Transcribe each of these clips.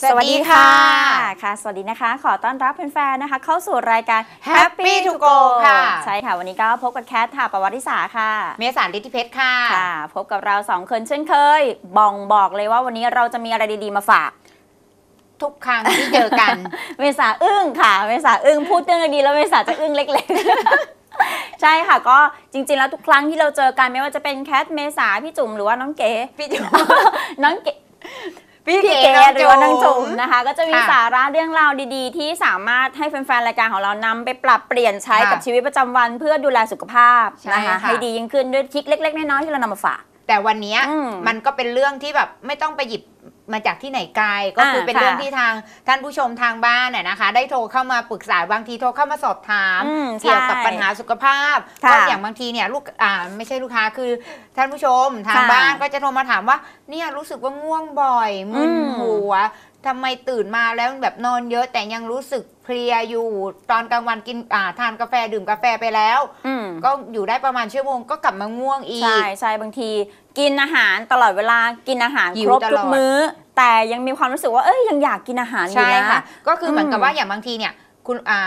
สวัสดีค่ะค่ะ สวัสดีนะคะ ขอต้อนรับแฟนๆนะคะ เข้าสู่รายการ Happy to go ค่ะ ใช่ค่ะ วันนี้ก็พบกับแคทค่ะประวัติศาสตร์ค่ะ เมษาลิทธิเพชรค่ะค่ะ พบกับเราสองคนเช่นเคยบ่องบอกเลยว่าวันนี้เราจะมีอะไรดีๆมาฝากทุกครั้งที่เจอกัน เมษาอึ้งค่ะ เมษาอึ้งพูดเรื่องดีๆแล้วเมษาจะอึ้งเล็ก ๆ ใช่ค่ะ ก็จริง ๆ แล้วทุกครั้งที่เราเจอกันไม่ว่าจะเป็นแคทเมษาพี่จุ๋มหรือว่าน้องเก๋พี่จุ๋มน้องเก๋ พี่พี่เก๋เก๋หรือว่าน้องจุ๋มมนะคะ ก็จะมีค่ะสาระเรื่องราวดีๆ ที่สามารถให้แฟนๆรายการของเรานำไปปรับเปลี่ยนใช้ค่ะกับชีวิตประจำวันเพื่อดูแลสุขภาพใช่นะคะค่ะให้ดียิ่งขึ้นด้วยทริคเล็กๆน้อยๆที่เรานำมาฝากแต่วันเนี้ยอืมมันก็เป็นเรื่องที่แบบไม่ต้องไปหยิบ มาจากที่ไหนไกลก็คืออ่าเป็นค่ะเรื่องที่ทางท่านผู้ชมทางบ้านน่ะนะคะ ได้โทรเข้ามาปรึกษาบางทีโทรเข้ามาสอบถามอืมเกี่ยวกับใช่ปัญหาสุขภาพค่ะก็อย่างบางทีเนี่ยลูกอ่าไม่ใช่ลูกค้าคือท่านผู้ชมทางค่ะบ้านก็จะโทรมาถามว่าเนี่ยรู้สึกว่าง่วงบ่อยมึนอืมหัวทำไมตื่นมาแล้วแบบนอนเยอะแต่ยังรู้สึกเพลียอยู่ตอนกลางวันกินอ่าทานกาแฟดื่มกาแฟไปแล้วอืมก็อยู่ได้ประมาณชั่วโมงก็กลับมาง่วงอีใช่กใช่บางที กินอาหารตลอดเวลากินอาหารหิวครบตลอดทุกมื้อ แต่ยังมีความรู้สึกว่าเอ้ยยังอยากกินอาหารอยู่ใช่นะค่ะก็คือเหมือนกับอืมว่าอย่างบางทีเนี่ยคุณอ่า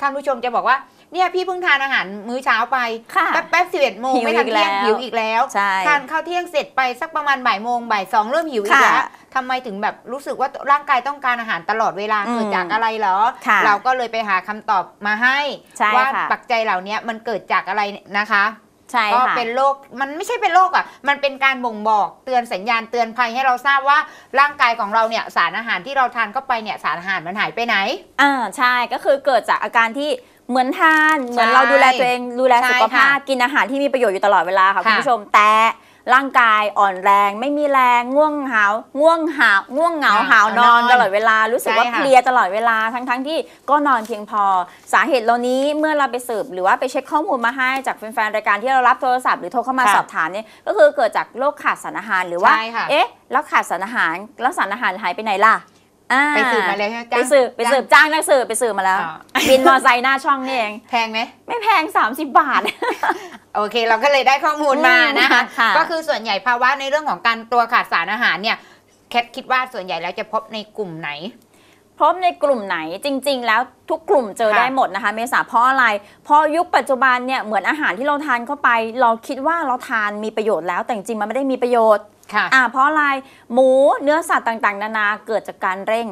ท่านผู้ชมจะบอกว่าเนี่ยพี่เพิ่งทานอาหารมื้อเช้าไปค่ะแป๊บแป๊บสิบเอ็ดโมงหิวไม่ทันอีกเที่ยงแล้วหิวอีกแล้วใช่ทานข้าวเที่ยงเสร็จไปสักประมาณบ่ายโมงบ่ายสองเริ่มหิวอีกค่ะแล้วทำไมถึงแบบรู้สึกว่าร่างกายต้องการอาหารตลอดเวลาอืมเกิดจากอะไรเหรอค่ะเราก็เลยไปหาคำตอบมาให้ใช่ว่าค่ะปัจจัยเหล่านี้มันเกิดจากอะไรนะคะ ใช่ก็ค่ะ เป็นโรคมันไม่ใช่เป็นโรคอะ มันเป็นการบ่งบอกเตือนสัญญาณเตือนภัยให้เราทราบว่าร่างกายของเราเนี่ยสารอาหารที่เราทานเข้าไปเนี่ยสารอาหารมันหายไปไหน อ่าใช่ก็คือเกิดจากอาการที่เหมือนทาน เหมือนใช่เราดูแลตัวเองดูแลใช่สุขภาพค่ะกินอาหารที่มีประโยชน์อยู่ตลอดเวลาค่ะค่ะ คุณผู้ชมแต่ ร่างกายอ่อนแรง ไม่มีแรงง่วงหาวง่วงหาวง่วงเหงาอ่าหาวนอนนอนตลอดเวลารู้สึกว่าใช่ค่ะเพลียตลอดเวลาทั้งทั้งๆที่ก็นอนเพียงพอ สาเหตุเหล่านี้เมื่อเราไปสืบหรือว่าไปเช็คข้อมูลมาให้จากแฟนๆรายการที่เรารับโทรศัพท์หรือโทรเข้ามาค่ะสอบถามเนี่ยก็คือเกิดจากโรคขาดสารอาหารหรือว่าใช่ค่ะเอ๊ะแล้วขาดสารอาหารแล้วสารอาหารหายไปไหนล่ะอ่า ไปสืบมาแล้วใช่ไหมไปสืบไปสืบจ้างนักสืบไปสืบมาแล้วอ่าบินมอไซค์หน้าช่องนี่เอง แพงไหมไม่แพง 30 บาท โอเค เราก็เลยได้ข้อมูลมานะคะอืมค่ะก็คือส่วนใหญ่ภาวะในเรื่องของการตัวขาดสารอาหารเนี่ยแคทคิดว่าส่วนใหญ่แล้วจะพบในกลุ่มไหนพบในกลุ่มไหนจริง ๆ แล้วทุกกลุ่มเจอค่ะได้หมดนะคะ เมษาเพราะอะไรเพราะยุคปัจจุบันเนี่ยเหมือนอาหารที่เราทานเข้าไป เราคิดว่าเราทานมีประโยชน์แล้วแต่จริงๆมันไม่ได้มีประโยชน์ ค่ะ อ่าเพราะอะไรหมูเนื้อสัตว์ต่างๆ นานาเกิดจากการเร่ง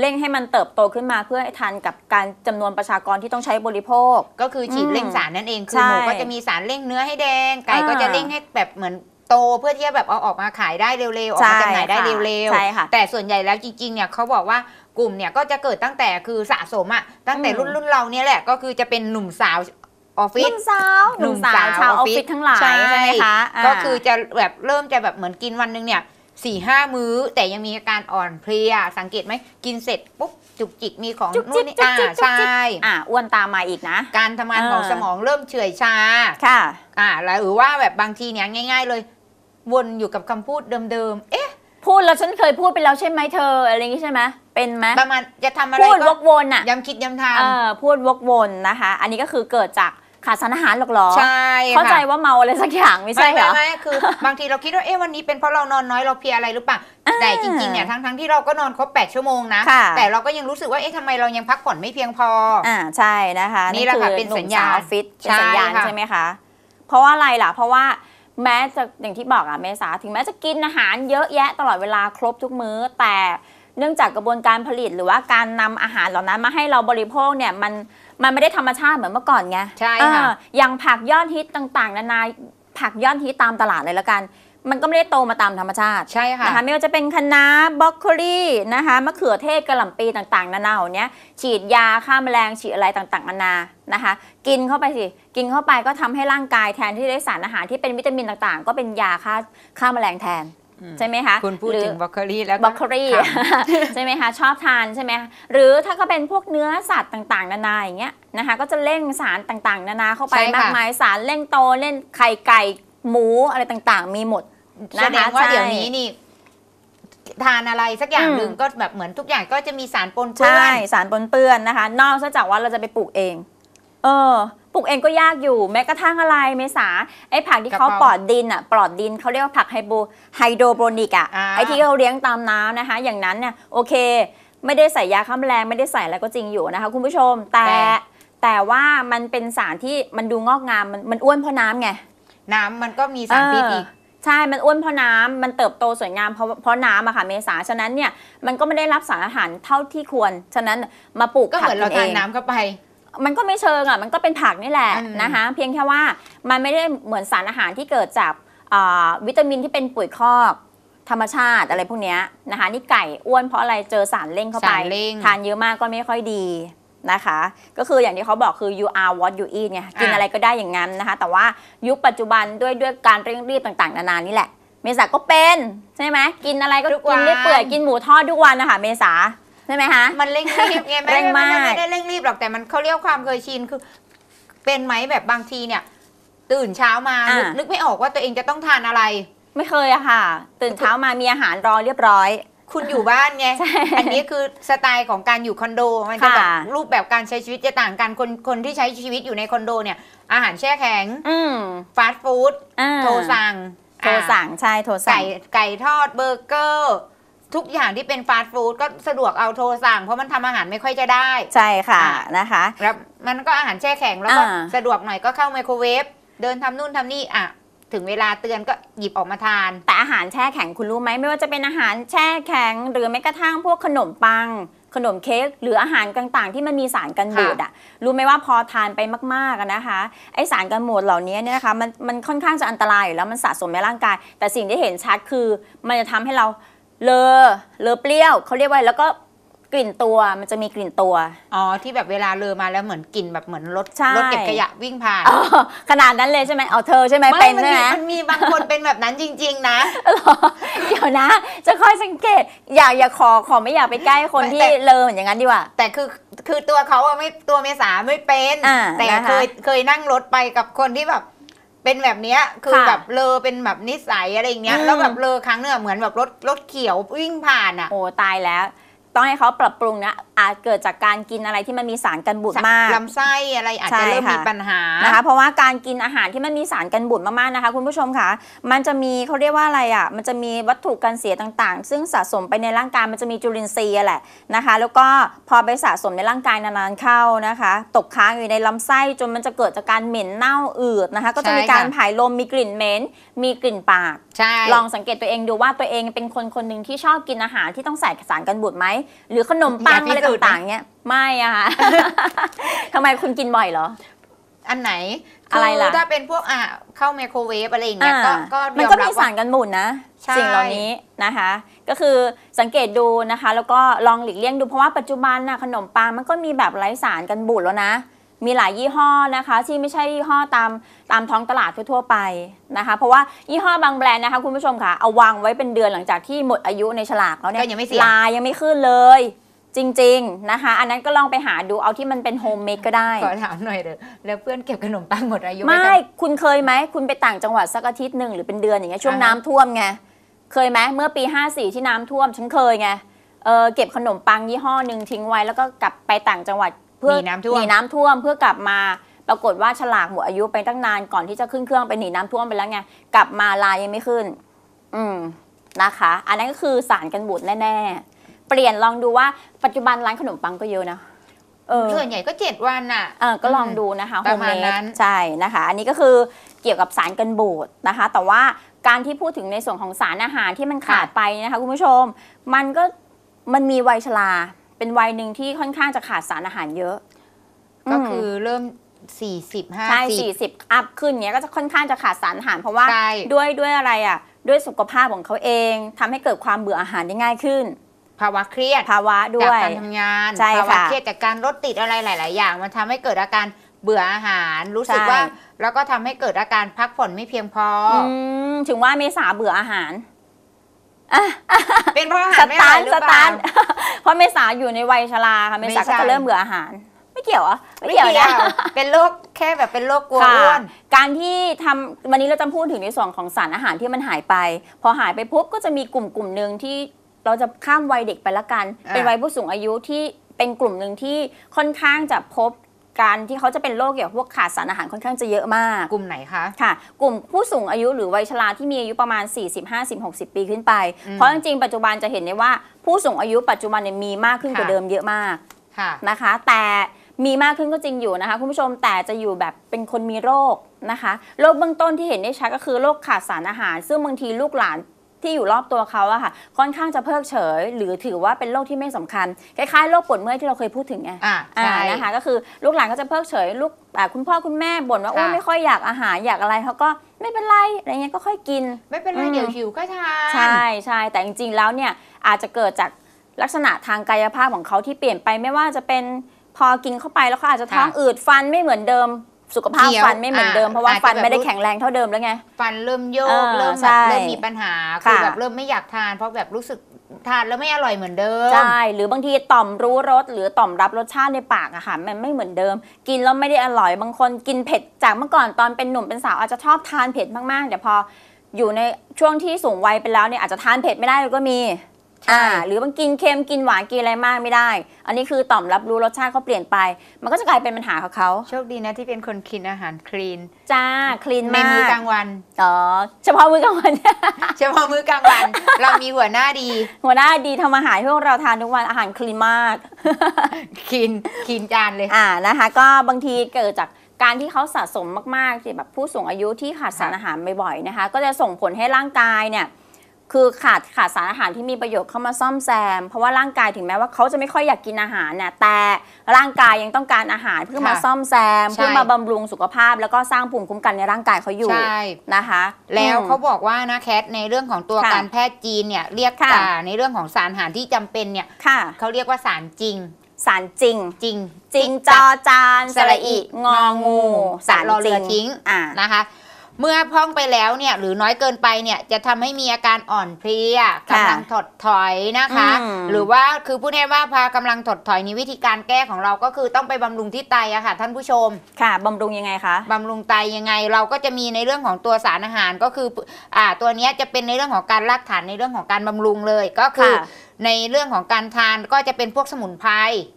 เร่งให้มันเติบโตขึ้นมาเพื่อให้ทันกับการจำนวนประชากรที่ต้องใช้บริโภค ก็คือฉีดอืมเร่งสารนั่นเองคือใช่หมูก็จะมีสารเร่งเนื้อให้แดง ไก่อ่า ก็จะเร่งให้แบบเหมือนโตเพื่อที่จะแบบเอาออกมาขายได้เร็วๆออกมาจำหน่ายได้ใช่ค่ะเร็วใช่ค่ะๆแต่ส่วนใหญ่แล้วจริงๆ เนี่ยเขาบอกว่ากลุ่มเนี่ยก็จะเกิดตั้งแต่คือสะสมอะตั้งแต่อืมรุ่นรุ่นๆเราเนี่ยแหละก็คือจะเป็นหนุ่มสาว ออฟหฟิศนุ่มสาวหนุ่มสาวชาวออฟฟิศทั้งหลายใช่ใช่ไหมคะาก็คือจะแบบเริ่มจะแบบเหมือนกินวันหนึงเนี่ยสี่ห้ามื้อ แต่ยังมีอาการอ่อนเพลียสังเกตไหมกินเสร็จปุ๊บจุกจิกมีของจุกนู่จินกนี่จุกอ่าจิกจุกจิกใช่อะอ้วนตามมาอีกนะ การทำงานของอ่าสมองเริ่มเฉื่อยชาค่ะอ่าแล้วหรือว่าแบบบางทีเนี่ยง่าย ๆ เลย วนอยู่กับคำพูดเดิมๆเอ๊ะ พูดแล้วฉันเคยพูดไปแล้วใช่ไหมเธออะไรอย่างงี้ใช่ไหมเป็นไหมประมาณจะทำอะไรพูดวก็กวนอะย้ำคิดย้ำทเออพูดวกวนนะคะ อันนี้ก็คือเกิดจาก ขาดสารอาหารหรอกเหรอำใช่ค่ะเข้าใจว่าเมาอะไรสักอย่างไม่ใช่เหรอไม่ไม่ไม่คือบางทีเราคิดว่าเอ๊ะวันนี้เป็นเพราะเรานอนน้อยเราเพลียอะไรหรือเปล่าอ่าแต่จริงๆเนี่ยทั้งทั้งๆที่เราก็นอนครบ 8 ชั่วโมงนะค่ะแต่เราก็ยังรู้สึกว่าเอ๊ะทำไมเรายังพักผ่อนไม่เพียงพออ่าใช่นะคะนี่แหละค่ะอเป็นหสัญญาณสวออฟฟิศเป็นใช่สัญญาณค่ะใช่ไหมคะ เพราะว่าอะไรล่ะ เพราะว่าแม้จะอย่างที่บอกอะเมษาถึงแม้จะกินอาหารเยอะแยะตลอดเวลาครบทุกมื้อแต่เนื่องจากกระบวนการผลิตหรือว่าการนำอาหารเหล่านั้นมาให้เราบริโภคเนี่ยมัน มันไม่ได้ธรรมชาติเหมือนเมื่อก่อนไงใช่ค่ะ เอออย่างผักยอดฮิตต่างๆ นานาผักยอดฮิตตามตลาดเลยละกัน มันก็ไม่ได้โตมาตามธรรมชาติใช่ค่ะ นะคะไม่ว่าจะเป็นคะน้าบรอกโคลีนะคะมะเขือเทศกระหล่ำปีต่างๆ นานาเหล่านี้ฉีดยาฆ่าแมลงฉีดอะไรต่างๆนานานะคะ กินเข้าไปสิกินเข้าไปก็ทำให้ร่างกายแทนที่ได้สารอาหารที่เป็นวิตามินต่างๆ ก็เป็นยาฆ่าฆ่าแมลงแทนอืม ใช่ไหมคะคุณพูดหรือถึงบรอกโคลีแล้วบรอกโคลีค่ะใช่ไหมคะชอบทานใช่ไหมคะหรือถ้าก็เป็นพวกเนื้อสัตว์ต่างๆ นานาอย่างเงี้ยนะคะก็จะเร่งสารต่างๆ นานาเข้าไปใช่ค่ะมากมายสารเร่งโตเล่นไข่ไก่หมูอะไรต่างๆ มีหมดแสดงว่าใช่เดี๋ยวนี้นี่ทานอะไรสักอย่างอืมหนึ่งก็แบบเหมือนทุกอย่างก็จะมีสารปนเปื้ใช่อนสารปนเปื้อนนะคะ นอกจากว่าเราจะไปปลูกเอง เออ ปลูกเองก็ยากอยู่ แม้กระทั่งอะไรเมษาไอ้ผักที่เขากะเพราปลอดดินอะปลอดดินเขาเรียกว่าผักไฮโบไฮโดรโปรนิกอะอ่า ไอ้ที่เขาเลี้ยงตามน้ำนะคะ อย่างนั้นเนี่ยโอเค ไม่ได้ใส่ยาฆ่าแมลงไม่ได้ใส่อะไรก็จริงอยู่นะคะ คุณผู้ชมแต่แต่แต่ว่ามันเป็นสารที่มันดูงอกงามมันมันอ้วนเพราะน้ำไง น้ำมันก็มีสารพิษอีก เใช่ มันอ้วนเพราะน้ำ มันเติบโตสวยงามเพราะเพราะน้ำอะค่ะเมษา ฉะนั้นเนี่ย มันก็ไม่ได้รับสารอาหารเท่าที่ควร ฉะนั้นมาปลูกก็เหมือนเราผัทานงน้ำเข้าไป มันก็ไม่เชิงอะมันก็เป็นผักนี่แหละอืมนะคะเพียงแค่ว่ามันไม่ได้เหมือนสารอาหารที่เกิดจากอ่าวิตามินที่เป็นปุ๋ยคอกธรรมชาติอะไรพวกเนี้ยนะคะนี่ไก่อ้วนเพราะอะไรเจอสารเร่งเข้าไปสารเร่งทานเยอะมากก็ไม่ค่อยดีนะคะ ก็คืออย่างที่เขาบอกคือ you are what you eat ไงกินอะไรก็ได้อย่างนั้นนะคะ แต่ว่ายุคปัจจุบันด้วยด้วยการเร่งรีบต่างๆ นานานี่แหละ เมษาก็เป็น ใช่ไหมกินอะไรก็ทุกวักินนไม่เปื่อยกินหมูทอดทุกวันนะคะเมษา ใช่ไหมคะ มันเร่งรีบไงไม่เร่งไม่มากไม่ไม่ได้เร่งรีบหรอกแต่มันเขาเรียกความเคยชินคือ เป็นไหมแบบบางทีเนี่ย ตื่นเช้ามานึกนึกไม่ออกว่าตัวเองจะต้องทานอะไร ไม่เคยอะค่ะ ตื่นเช้ามามีอาหารรอเรียบร้อย คุณอยู่บ้านไง ใช่อันนี้คือสไตล์ของการอยู่คอนโด มันจะแบบค่ะรูปแบบการใช้ชีวิตจะต่างกัน คนคนที่ใช้ชีวิตอยู่ในคอนโดเนี่ย อาหารแช่แข็ง อืมฟาสต์ฟู้ด อ่าโทรสั่งโทรสั่งใช่โทรสั่ไก่งไก่ทอดเบอร์เกอร์ ทุกอย่างที่เป็นฟาสต์ฟู้ดก็สะดวกเอาโทรสั่ง เพราะมันทำอาหารไม่ค่อยจะได้ ใช่ค่ะอ่านะคะแล้วมันก็อาหารแช่แข็งแล้วก็อ่าสะดวกหน่อยก็เข้าไมโครเวฟเดินทำนู่นทำนี่อะถึงเวลาเตือนก็หยิบออกมาทาน แต่อาหารแช่แข็งคุณรู้ไหมไม่ว่าจะเป็นอาหารแช่แข็ง หรือแม้กระทั่งพวกขนมปัง ขนมเค้กหรืออาหารต่างๆ ที่มันมีสารกันบูดอะรู้ไหมว่าพอทานไปมากๆอะนะคะไอสารกันบูดเหล่านี้เนี่ยนะคะมันมันค่อนข้างจะอันตรายอยู่แล้วมันสะสมในร่างกาย แต่สิ่งที่เห็นชัดคือ มันจะทำให้เรา เลอเลอเปรี้ยวเขาเรียกว่าแล้วก็กลิ่นตัวมันจะมีกลิ่นตัว อ๋อ ที่แบบเวลาเลอมาแล้วเหมือนกลิ่นแบบเหมือนรถใช่ รถเก็บขยะวิ่งผ่านอ๋อขนาดนั้นเลยใช่ไหมเอาเธอใช่ไหมไม่เป็นมันใช่มีไหม มันมีบางคนเป็นแบบนั้นจริง ๆ นะเหรอเดี๋ยวนะ จะคอยสังเกต อย่าอย่าขอขอไม่อยากไปใกล้คนไม่ที่แต่เลอเหมือนอย่างนั้นดีกว่า แต่คือคือตัวเขาอะไม่ตัวเมษาไม่เป็น อ่าแต่นะคะ เคยเคยนั่งรถไปกับคนที่แบบ เป็นแบบเนี้ยคือค่ะแบบเลอเป็นแบบนิสัยอะไรอย่างเงี้ยอืม แล้วแบบเลอครั้งเนึงอะเหมือนแบบรถรถเขียววิ่งผ่านอะ โอ้ตายแล้ว ต้องให้เขาปรับปรุงนะอาจเกิดจากการกินอะไรที่มันมีสารกันบูดมากลำไส้อะไรอาจใช่จะเริ่มค่ะมีปัญหานะคะ เพราะว่าการกินอาหารที่มันมีสารกันบูดมากๆนะคะ คุณผู้ชมคะมันจะมีเขาเรียกว่าอะไรอะมันจะมีวัตถุกันเสียต่างๆ ซึ่งสะสมไปในร่างกายมันจะมีจุลินทรีย์อะแหละนะคะ แล้วก็พอไปสะสมในร่างกายนานๆเข้านะคะ ตกค้างอยู่ในลำไส้จนมันจะเกิดจากการเหม็นเน่าอืดนะคะ ก็จะมีใช่ค่ะการผายลมมีกลิ่นเหม็นมีกลิ่นปากใช่ลองสังเกตตัวเองดูว่าตัวเองเป็นคนคนหนึ่งที่ชอบกินอาหารที่ต้องใส่สารกันบูดไหมหรือขนมปังอะไรต่างๆเนี่ยไม่อะค่ะทำไมคุณกินบ่อยเหรอ อันไหนอะไรล่ะคืถ้าเป็นพวกอะเข้าไมโครเวฟอะไรอย่างเงี้ยก็อ่าก็มันยอก็มรัมีบสาว่ารกันบูดนะใช่สิ่งเหล่านี้นะคะ ก็คือสังเกตดูนะคะ แล้วก็ลองหลีกเลี่ยงดูเพราะว่าปัจจุบันน่ะขนมปังมันก็มีแบบไร้สารกันบูดแล้วนะ มีหลายยี่ห้อนะคะที่ไม่ใช่ยี่ห้อตามตามท้องตลาดทั่วๆไปนะคะเพราะว่ายี่ห้อบางแบรนด์นะคะคุณผู้ชมค่ะเอาวางไว้เป็นเดือนหลังจากที่หมดอายุในฉลากแล้วเนี่ยก็ยังไม่เสีย ลายยังไม่ขึ้นเลย จริงๆนะคะ อันนั้นก็ลองไปหาดูเอาที่มันเป็นโฮมเมดก็ได้ ขอถามหน่อยเถอะแล้วเพื่อนเก็บขนมปังหมดอายุว้ไม่ทำคุณเคยไหม คุณไปต่างจังหวัดสักอาทิตย์หนึ่งหรือเป็นเดือนอย่างเงี้ยช่วงอ่าฮะน้ำท่วมไง เคยไหมเมื่อปี 54 ที่น้ำท่วม ฉันเคยไงเออเก็บขนมปังยี่ห้อหนึ่งทิ้งไว้แล้วก็กลับไปต่างจังหวัดเพื่อหนีน้ำท่วม หนีน้ำท่วมเพื่อกลับมาปรากฏว่าฉลากหมดอายุไปตั้งนานก่อนที่จะขึ้นเครื่องไปหนีน้ำท่วมไปแล้วไงกลับมาลายยังไม่ขึ้น อืมนะคะ อันนั้นก็คือสารกันบูดแน่ๆ เปลี่ยนลองดูว่าปัจจุบันร้านขนมปังก็เยอะนะเออ ส่วนใหญ่ก็เจ็ดวันอะ เออก็ลองดูนะคะประมาณโฮเดนั้นใช่นะคะ อันนี้ก็คือเกี่ยวกับสารกันบูดนะคะ แต่ว่าการที่พูดถึงในส่วนของสารอาหารที่มันขาดไปนะคะคุณผู้ชม มันก็มันมีวัยชรา เป็นวัยหนึ่งที่ค่อนข้างจะขาดสารอาหารเยอะ ก็คือเริ่มสี่สิบห้าใช่สิบสี่สิบอัพขึ้นเนี้ยก็จะค่อนข้างจะขาดสารอาหารเพราะว่าใช่ด้วยด้วยอะไรอะ ด้วยสุขภาพของเขาเองทำให้เกิดความเบื่ออาหารได้ง่ายขึ้น ภาวะเครียดภาวะด้จากวยการทำงานใช่ภาวะค่ะเครียดจากการรถติดอะไรหลาย ๆ อย่าง มันทำให้เกิดอาการเบื่ออาหารรู้สึกใช่ว่า แล้วก็ทำให้เกิดอาการพักผ่อนไม่เพียงพอออืมถึงว่าเมษาเบื่ออาหาร เป็นเพราะอาหาสรไม่อตาร่อร์ยทหรืสอเปตาล่า ร์ทเพราะเมษาอยู่ในวัยชราค่ะเมษาไม่ใช่ ก็จะเริ่มเบื่ออาหาร ไม่เกี่ยวเหรอะไม่ไม่เกี่ยวเกี่ยนะวเป็นโรคแค่แบบเป็นโรคกลัวค่ะอ้วน การที่ทำวันนี้เราจะพูดถึงในส่วนของสารอาหารที่มันหายไป พอหายไปปุ๊บก็จะมีกลุ่มกลุ่มหนึ่งที่เราจะข้ามวัยเด็กไปละกัน อ่าเป็นวัยผู้สูงอายุที่เป็นกลุ่มหนึ่งที่ค่อนข้างจะพบ การที่เขาจะเป็นโรคเกี่ยวกับพวกขาดสารอาหารค่อนข้างจะเยอะมาก กลุ่มไหนคะ ค่ะ กลุ่มผู้สูงอายุหรือวัยชราที่มีอายุประมาณ 40 50 60 ปีขึ้นไปอืมเพราะจริงๆ ปัจจุบันจะเห็นได้ว่าผู้สูงอายุปัจจุบันเนี่ยมีมากขึ้นกว่าค่ะเดิมเยอะมากค่ะนะคะ แต่มีมากขึ้นก็จริงอยู่นะคะคุณผู้ชมแต่จะอยู่แบบเป็นคนมีโรคนะคะโรคเบื้องต้นที่เห็นได้ชัดก็คือโรคขาดสารอาหาร ซึ่งบางทีลูกหลาน ที่อยู่รอบตัวเขาอะค่ะ ค่อนข้างจะเพิกเฉย หรือถือว่าเป็นโรคที่ไม่สำคัญ คล้ายๆโรคปวดเมื่อยที่เราเคยพูดถึงไงอ่าอ่าใช่นะคะก็คือลูกหลานก็จะเพิกเฉยลูกอ่าคุณพ่อคุณแม่บ่นว่าค่ะโอ้ยไม่ค่อยอยากอาหารอยากอะไรเขาก็ไม่เป็นไรอะไรเงี้ยก็ค่อยกิน ไม่เป็นไรอืมเดี๋ยวหิวก็ทานใช่ใช่แต่จริงๆแล้วเนี่ยอาจจะเกิดจากลักษณะทางกายภาพของเขาที่เปลี่ยนไปไม่ว่าจะเป็นพอกินเข้าไปแล้วเขาอาจจะท้องค่ะอืดฟันไม่เหมือนเดิม สุขภาพเคี้ยวฟันไม่เหมือนเดิมอ่าเพราะว่าอาจจะฟันแบบไม่ได้แข็งแรงเท่าเดิมแล้วไง ฟันเริ่มโยเอกอเริ่มใช่แบบเริ่มมีปัญหาคือค่ะแบบเริ่มไม่อยากทานเพราะแบบรู้สึกทานแล้วไม่อร่อยเหมือนเดิม ใช่ หรือบางทีต่อมรู้รสหรือต่อมรับรสชาติในปากอะค่ะมันไม่เหมือนเดิม กินแล้วไม่ได้อร่อยบางคนกินเผ็ดจากเมื่อก่อนตอนเป็นหนุ่มเป็นสาวอาจจะชอบทานเผ็ดมากๆแต่พออยู่ในช่วงที่สูงวัยไปแล้วเนี่ยอาจจะทานเผ็ดไม่ได้ก็มีใช่ อ่า หรือบางกินเค็มกินหวานกินอะไรมากไม่ได้ อันนี้คือต่อมรับรู้รสชาติเขาเปลี่ยนไป มันก็จะกลายเป็นปัญหาของเขาโชคดีนะที่เป็นคนกินอาหารคลีน จ้าคลีนในมากมื้อกลางวันอ๋อเฉพาะมื้อกลางวัน เฉพาะมื้อกลางวัน เรามีหัวหน้าดี หัวหน้าดีทำอาหารให้พวกเราทานทุกวันอาหารคลีนมากกินกินจานเลยอ่านะคะ ก็บางทีเกิดจากการที่เขาสะสมมากๆที่แบบผู้สูงอายุที่ขาดสารอาหารบ่อยๆนะคะ ก็จะส่งผลให้ร่างกายเนี่ย คือขาดขาดสารอาหารที่มีประโยชน์เข้ามาซ่อมแซม เพราะว่าร่างกายถึงแม้ว่าเขาจะไม่ค่อยอยากกินอาหารเนี่ยแต่ร่างกายยังต้องการอาหารเพื่อมาค่ะซ่อมแซมใช่เพื่อมาบำรุงสุขภาพ แล้วก็สร้างภูมิคุ้มกันในร่างกายเขาอยู่ใช่นะคะ แล้วอืมเขาบอกว่านะแคทในเรื่องของตัวค่ะการแพทย์จีนเนี่ยเรียกค่ะอ่าในเรื่องของสารอาหารที่จำเป็นเนี่ยค่ะเขาเรียกว่าสารจริงสารจริงจริง จริงจอจานสระอิงองู สารรอจเรืริองทิ้งอ่านะคะ เมื่อพร่องไปแล้วเนี่ยหรือน้อยเกินไปเนี่ยจะทำให้มีอาการอ่อนเพลียค่ะกำลังถดถอยนะคะอืมหรือว่าคือพูดง่ายๆว่าพากำลังถดถอยนี้วิธีการแก้ของเราก็คือต้องไปบำรุงที่ไตอะค่ะ ท่านผู้ชมค่ะบำรุงยังไงคะบำรุงไตยังไงเราก็จะมีในเรื่องของตัวสารอาหารก็คืออ่าตัวเนี้ยจะเป็นในเรื่องของการรากฐานในเรื่องของการบำรุงเลยก็คือค่ะในเรื่องของการทานก็จะเป็นพวกสมุนไพร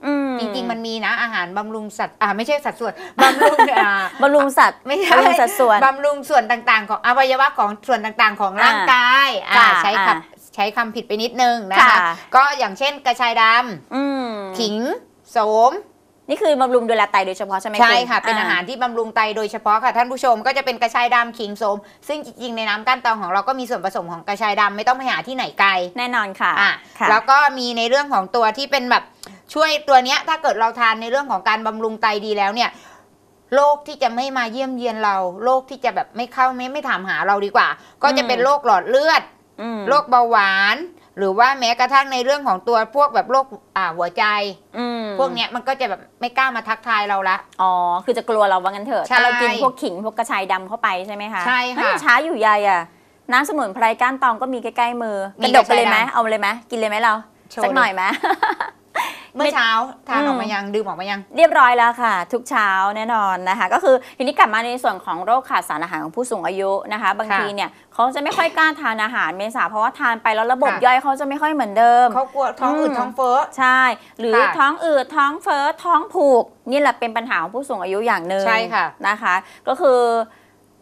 อืม จริง ๆ มันมีนะอาหารบำรุงสัตว์อ่าไม่ใช่สัดส่วนบำรุงอ่าบำรุงสัตว์ไม่ใช่บำรุงสัดส่วนบำรุงส่วนต่างๆ ของอวัยวะของส่วนต่างๆ ของร่างกายอ่าค่ะใช้อ่าคำใช้คำผิดไปนิดนึงนะคะค่ะก็อย่างเช่นกระชายดอืมำขิงโสมนี่คือบำรุงดูแลไตโดยเฉพาะใช่ไหมใช่ณค่ะ เป็นอาหารที่บำรุงไตโดยเฉพาะค่ะท่านผู้ชมก็จะเป็นกระชายดำขิงโสม ซึ่งจริงๆในน้ำก้านตองของเราก็มีส่วนผสมของกระชายดำไม่ต้องไปหาที่ไหนไกล แน่นอนค่ะอะค่ะแล้วก็มีในเรื่องของตัวที่เป็นแบบ ช่วยตัวเนี้ยถ้าเกิดเราทานในเรื่องของการบำรุงไตดีแล้วเนี่ยโรคที่จะไม่มาเยี่ยมเยียนเราโรคที่จะแบบไม่เข้าไม่ไม่ถามหาเราดีกว่า ก็จะเป็นโรคหลอดเลือดอืมโรคเบาหวาน หรือว่าแม้กระทั่งในเรื่องของตัวพวกแบบโรคอ่าหัวใจอืมพวกเนี้ยมันก็จะแบบไม่กล้ามาทักทายเราละ อ๋อ คือจะกลัวเราว่างั้นเถอะใช่ถ้าเรากินพวกขิงพวกกระชายดำเข้าไปใช่ไหมคะใช่ค่ะไม่ช้าอยู่ใยอะน้ำสมุนไพรก้านตองก็มีใกล้ๆมือมีกระดกไปเลยไหมกระชายดำเอาเลยไหมกินเลยไหมเราโชว์สักหน่อยไหม เมื่อเช้าทานอืมออกมายังดื่มออกมายัง เรียบร้อยแล้วค่ะ ทุกเช้าแน่นอนนะคะ ก็คือทีนี้กลับมาในส่วนของโรคขาดสารอาหารของผู้สูงอายุนะคะ บางค่ะทีเนี่ยเขาจะไม่ค่อยกล้าทานอาหารเมษาเพราะว่าทานไปแล้วระบบค่ะย่อยเขาจะไม่ค่อยเหมือนเดิมเขากลัวท้องอืดอืมท้องเฟ้อใช่ หรือค่ะท้องอืดท้องเฟ้อท้องผูก นี่แหละเป็นปัญหาของผู้สูงอายุอย่างหนึ่งใช่ค่ะนะคะ ก็คือ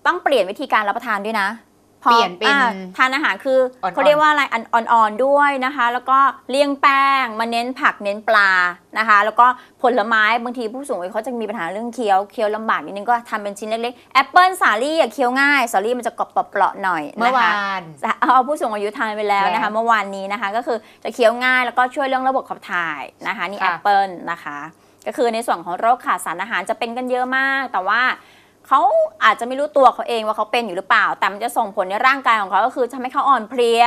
ต้องเปลี่ยนวิธีการรับประทานด้วยนะพอ เปลี่ยนเป็นอ่าทานอาหารคืออนๆเขาเรียกว่าอะไรอันอ่อนๆด้วยนะคะ แล้วก็เลี่ยงแป้งมาเน้นผักเน้นปลานะคะ แล้วก็ผลไม้บางทีผู้สูงอายุเขาจะมีปัญหาเรื่องเคี้ยวเคี้ยวลำบากนิดนึงก็ทำเป็นชิ้นเล็กๆแอปเปิลสาลี่อะเคี้ยวง่ายสาลี่มันจะกรอบเปราะๆหน่อยเมื่อนะคะวานเอาผู้สูงอายุทานไปแล้วนะคะแล้วเมื่อวานนี้นะคะ ก็คือจะเคี้ยวง่ายแล้วก็ช่วยเรื่องระบบขับถ่ายนะคะนี่ค่ะแอปเปิลนะคะ ก็คือในส่วนของโรคขาดสารอาหารจะเป็นกันเยอะมาก แต่ว่า เขาอาจจะไม่รู้ตัวเขาเองว่าเขาเป็นอยู่หรือเปล่า แต่มันจะส่งผลในร่างกายของเขาก็คือทำให้เขาอ่อนเพลีย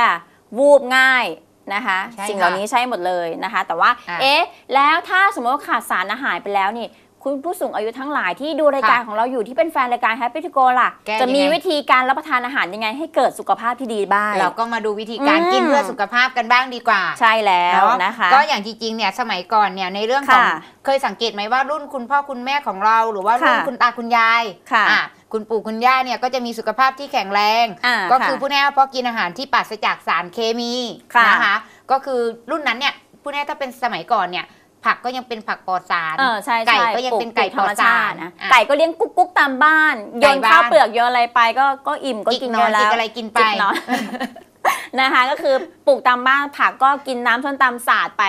วูบง่ายนะคะใช่สิ่งเหล่าค่ะนี้ใช่หมดเลยนะคะ แต่ว่าอะเอ๊ะ แล้วถ้าสมมติว่าขาดสารอาหารไปแล้วนี่ คุณผู้สูงอายุทั้งหลายที่ดูรายการค่ะของเราอยู่ที่เป็นแฟนรายการ Happy to Go ล่ะ แก้จะมียังไงวิธีการรับประทานอาหารยังไง ให้เกิดสุขภาพที่ดีบ้าง เราก็มาดูวิธีการอืม กินเพื่อสุขภาพกันบ้างดีกว่า ใช่แล้วเนาะนะคะ ก็อย่างจริงๆเนี่ยสมัยก่อนเนี่ยในเรื่องของค่ะเคยสังเกตไหมว่ารุ่นคุณพ่อคุณแม่ของเรา หรือว่ารุ่นค่ะคุณตาคุณยายค่ะอะคุณปู่คุณย่าเนี่ยก็จะมีสุขภาพที่แข็งแรง อ่าก็ะคือผู้แน่เพราะกินอาหารที่ปราศจากสารเคมีค่ะนะคะก็คือรุ่นนั้นเนี่ยผู้แน่ถ้าเป็นสมัยก่อนเนี่ย ผักก็ยังเป็นผักปลอดสารเออใช่ไก่ใช่ก็ยังเป็นไก่ปลูธรรมชาติปลอดสารนะอะไก่ก็เลี้ยงกุ๊กกุ๊กตามบ้านโยไก่นบ้านข้าวเปลือกโยนอะไรไปก็ก็อิ่มก็จิกกินนกัอนนแล้จิกวอะไรกินไปจิกเนาะนะคะ ก็คือปลูกตามบ้านผักก็กินน้ำส้นตำสาดไป